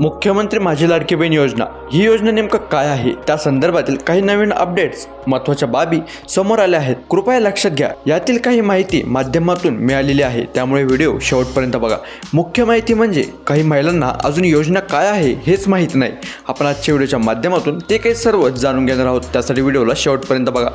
मुख्यमंत्री माझी लाडकी बहीण योजना. ही योजना नेमकं काय आहे? त्या संदर्भातील काही नवीन अपडेट्स महत्त्वाच्या बाबी समोर आल्या आहेत. कृपया लक्षात घ्या. यातील काही माहिती माध्यमातून मिळालेली आहे. त्यामुळे व्हिडिओ शेवटपर्यंत बघा. मुख्य माहिती म्हणजे काही महिलांना अजून योजना काय आहे हेच माहीत नाही. आपण आजच्या व्हिडिओच्या माध्यमातून ते काही सर्व जाणून घेणार आहोत. त्यासाठी व्हिडिओला शेवटपर्यंत बघा.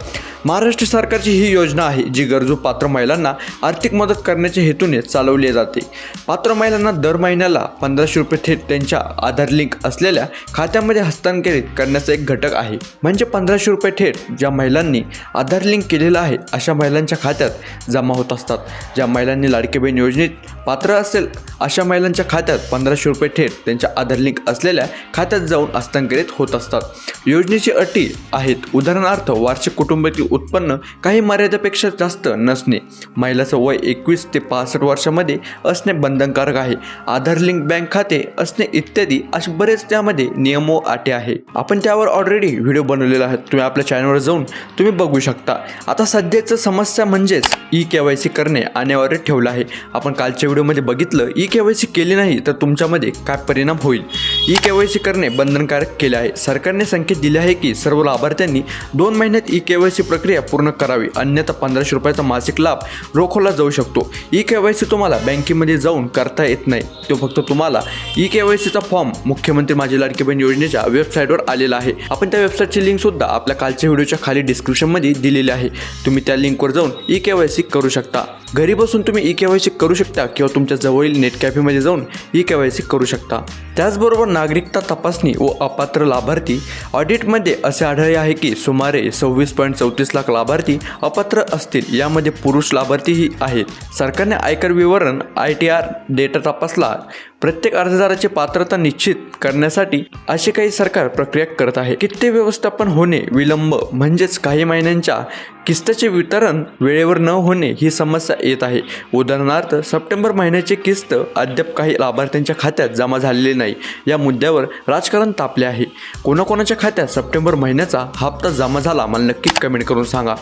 महाराष्ट्र सरकारची ही योजना आहे जी गरजू पात्र महिलांना आर्थिक मदत करण्याच्या हेतूने चालवली जाते. पात्र महिलांना दर महिन्याला पंधराशे रुपये थेट त्यांच्या आधार लिंक असलेल्या खात्यामध्ये हस्तांतरित करण्याचा एक घटक आहे. म्हणजे पंधराशे रुपये थेट ज्या महिलांनी आधार लिंक केलेलं आहे अशा महिलांच्या खात्यात जमा होत असतात. ज्या महिलांनी लाडकी बहीण योजनेत पात्र असेल अशा महिलांच्या खात्यात पंधराशे रुपये थेट त्यांच्या आधार लिंक असलेल्या खात्यात जाऊन हस्तांतरित होत असतात. योजनेची अटी आहेत. उदाहरणार्थ वार्षिक कुटुंबातील उत्पन्न काही मर्यादेपेक्षा जास्त नसणे. महिलाचं वय एकवीस ते पासष्ट वर्षामध्ये असणे बंधनकारक आहे. आधार लिंक बँक खाते असणे इत्यादी असे बरेच त्यामध्ये नियम व अटी आहे. आपण त्यावर ऑलरेडी व्हिडिओ बनवलेला आहे. तुम्ही आपल्या चॅनलवर जाऊन तुम्ही बघू शकता. आता सध्याचं समस्या म्हणजेच ई के वाय सी करणे अनिवार्य ठेवलं आहे. आपण कालच्या व्हिडिओमध्ये बघितलं ई के वाय सी केली नाही तर तुमच्यामध्ये काय परिणाम होईल? ई के वाय सी करणे बंधनकारक केले आहे. सरकारने संकेत दिले आहे की सर्व लाभार्थ्यांनी दोन महिन्यात ई के वाय सी प्रक्रिया पूर्ण करावी. अन्यथा पंधराशे रुपयाचा मासिक लाभ रोखवला जाऊ शकतो. ई के वाय सी तुम्हाला बँकेमध्ये जाऊन करता येत नाही. तो फक्त तुम्हाला ई के वाय सीचा फॉर्म मुख्यमंत्री माझी लाडकी बहीण योजनेच्या वेबसाईटवर आलेला आहे. आपण त्या वेबसाईटची लिंक सुद्धा आपल्या कालच्या व्हिडिओच्या खाली डिस्क्रिप्शनमध्ये दिलेली आहे. तुम्ही त्या लिंकवर जाऊन ई के वाय सी करू शकता. घरी बसून तुम्ही ई के वाय सी करू शकता किंवा तुमच्या जवळील नेट कॅफेमध्ये जाऊन ई के वाय सी करू शकता. त्याचबरोबर नागरिकता तपासणी व अपात्र लाभार्थी. ऑडिटमध्ये असे आढळले आहे की सुमारे सव्वीस पॉईंट चौतीस लाख लाभार्थी अपात्र असतील. यामध्ये पुरुष लाभार्थीही आहेत. सरकारने आयकर विवरण आय टी आर डेटा तपासला प्रत्येक अर्जदाराची पात्रता निश्चित करण्यासाठी अशी काही सरकार प्रक्रिया करत आहे. किती व्यवस्थापन होणे विलंब म्हणजेच काही महिन्यांच्या किस्तचे वितरण वेळेवर न होणे ही समस्या येत आहे. उदाहरणार्थ सप्टेंबर महिन्याची किस्त अद्याप काही लाभार्थ्यांच्या खात्यात जमा झालेली नाही. या मुद्द्यावर राजकारण तापले आहे. कोणाकोणाच्या खात्यात सप्टेंबर महिन्याचा हप्ता जमा झाला मला नक्कीच कमेंट करून सांगा.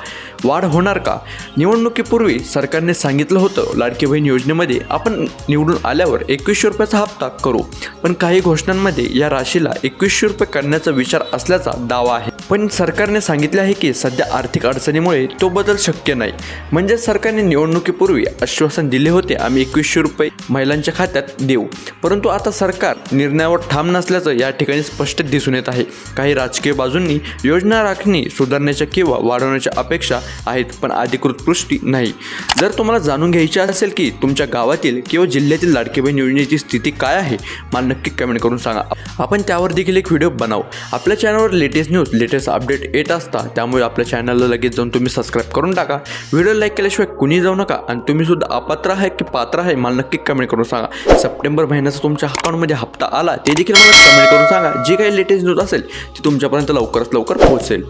वाढ होणार का? निवडणुकीपूर्वी सरकारने सांगितलं होतं लाडकी बहीण योजनेमध्ये आपण निवडून आल्यावर एकवीसशे रुपये रुपयाचा हप्ता करू. पण काही घोषणांमध्ये या राशीला एकवीसशे रुपये करण्याचा विचार असल्याचा दावा आहे. पण सरकारने सांगितले आहे की सध्या आर्थिक अडचणीमुळे तो बदल शक्य नाही. म्हणजे सरकारने निवडणुकीपूर्वी आश्वासन दिले होते आम्ही एकवीसशे रुपये महिलांच्या खात्यात देऊ. परंतु आता सरकार निर्णयावर ठाम नसल्याचं या ठिकाणी स्पष्ट दिसून येत आहे. काही राजकीय बाजूंनी योजना राखणी सुधारण्याच्या किंवा वाढवण्याच्या अपेक्षा आहेत पण अधिकृत पुष्टी नाही. जर तुम्हाला जाणून घ्यायची असेल की तुमच्या गावातील किंवा जिल्ह्यातील लाडकी बहीण योजनेची स्थिती काय आहे मला नक्की कमेंट करून सांगा. आपण त्यावर देखील एक व्हिडिओ बनाव. आपल्या चॅनलवर लेटेस्ट न्यूज लेटेस्ट अपडेट येत असता त्यामुळे आपल्या चॅनलला लगेच जाऊन तुम्ही सबस्क्राईब करून टाका. व्हिडिओ लाईक केल्याशिवाय कुणी जाऊ नका आणि तुम्ही सुद्धा अपात्र आहे की पात्र आहे मला नक्की कमेंट करून सांगा. सप्टेंबर महिन्याचा तुमच्या अकाउंटमध्ये हप्ता आला ते देखील मला कमेंट करून सांगा. जी काही लेटेस्ट न्यूज असेल ती तुमच्यापर्यंत लवकरात लवकर पोहोचेल.